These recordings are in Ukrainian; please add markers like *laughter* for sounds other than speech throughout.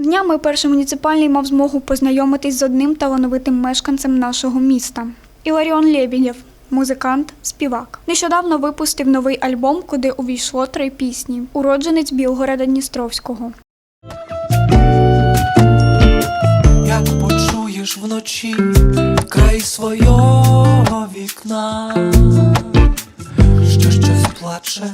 Днями перший муніципальний мав змогу познайомитись з одним талановитим мешканцем нашого міста Іларіон Лєбідєв, музикант, співак. Нещодавно випустив новий альбом, куди увійшло три пісні. Уродженець Білгорода Дністровського. як почуєш вночі край свого вікна, що щось плаче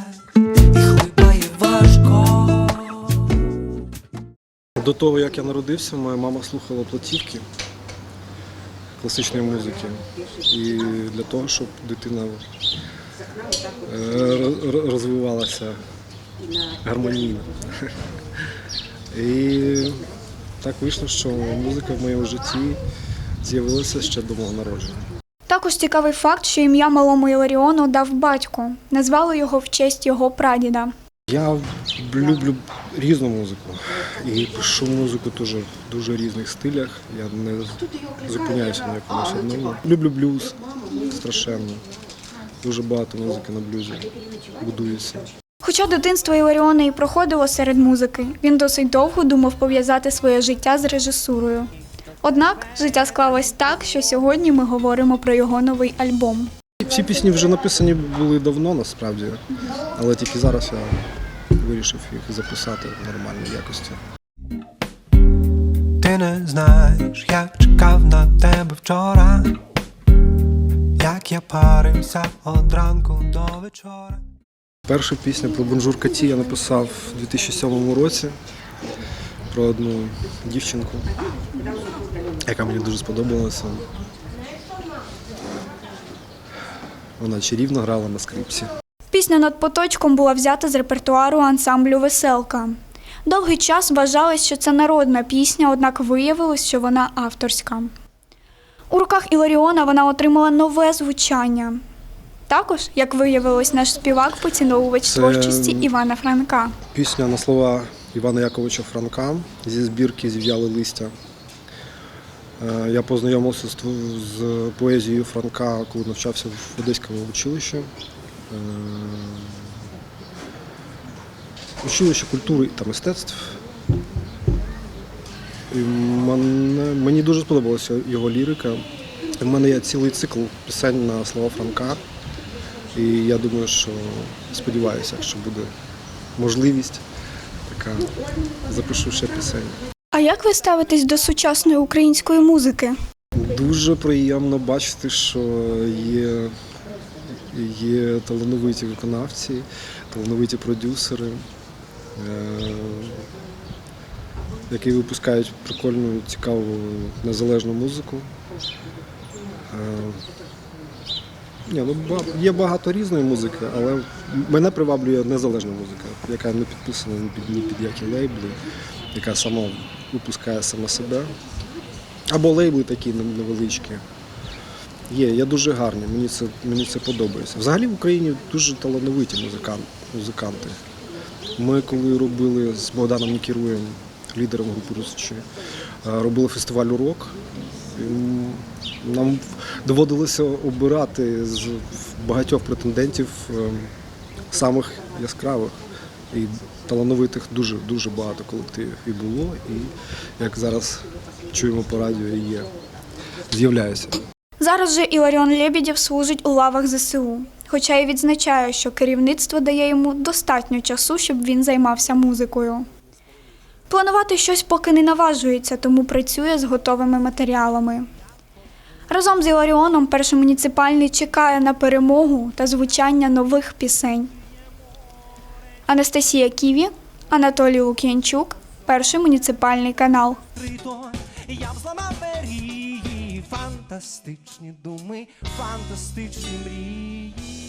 До того, як я народився, моя мама слухала платівки класичної музики. І для того, щоб дитина е, ро- ро- розвивалася гармонійно. *laughs* І так вийшло, що музика в моєму житті з'явилася ще до мого народження. Також цікавий факт, що ім'я малому Іларіону дав батько. Назвали його в честь його прадіда. Я люблю різну музику і пишу музику теж в дуже різних стилях. Я не зупиняюся на якомусь одному. Люблю блюз страшенно. Дуже багато музики на блюзі будується. Хоча дитинство Іларіона і проходило серед музики, він досить довго думав пов'язати своє життя з режисурою. Однак життя склалось так, що сьогодні ми говоримо про його новий альбом. Всі пісні вже написані були давно насправді, але тільки зараз я вирішив їх записати в нормальній якості. Ти не знаєш, як чекав на тебе вчора, як я парився од ранку до вечора. Першу пісню про бонжур Каті я написав у 2007 році про одну дівчинку, яка мені дуже сподобалася. Вона чарівно грала на скрипці. Пісня над поточком була взята з репертуару ансамблю Веселка. Довгий час вважалось, що це народна пісня, однак виявилось, що вона авторська. У руках Іларіона вона отримала нове звучання. Також, як виявилось, наш співак поціновувач Це- творчості Івана Франка. Пісня на слова Івана Яковича Франка зі збірки Зів'яли листя. Е, Я познайомився з поезією Франка, коли навчався в Одеському училищі. Училище культури та мистецтв. І мене, мені дуже сподобалася його лірика. У мене є цілий цикл пісень на слова Франка. І я думаю, що сподіваюся, що буде можливість така, запишу ще пісень. А як ви ставитесь до сучасної української музики? Дуже приємно бачити, що є, є талановиті виконавці, талановиті продюсери, е, які випускають прикольну, цікаву незалежну музику. Е, Ні, ну, є багато різної музики, але мене приваблює незалежна музика, яка не підписана ні під, які лейбли, яка сама випускає сама себе. Або лейбли такі невеличкі. Є, є дуже гарні, мені це, мені це подобається. Взагалі в Україні дуже талановиті музиканти. Ми коли робили з Богданом Нікіруєм, лідером групи Русичі, е, робили фестиваль урок. Нам доводилося обирати з багатьох претендентів е, самих яскравих і талановитих дуже дуже багато колективів і було, і як зараз чуємо по радіо, є. З'являються. Зараз же Іларіон Лєбідєв служить у лавах ЗСУ, хоча й відзначає, що керівництво дає йому достатньо часу, щоб він займався музикою. Планувати щось поки не наважується, тому працює з готовими матеріалами. Разом з Іларіоном перший муніципальний чекає на перемогу та звучання нових пісень. Анастасія Ківі, Анатолій Лук'янчук, перший муніципальний канал. Я фантастичні думи, фантастичні мрії.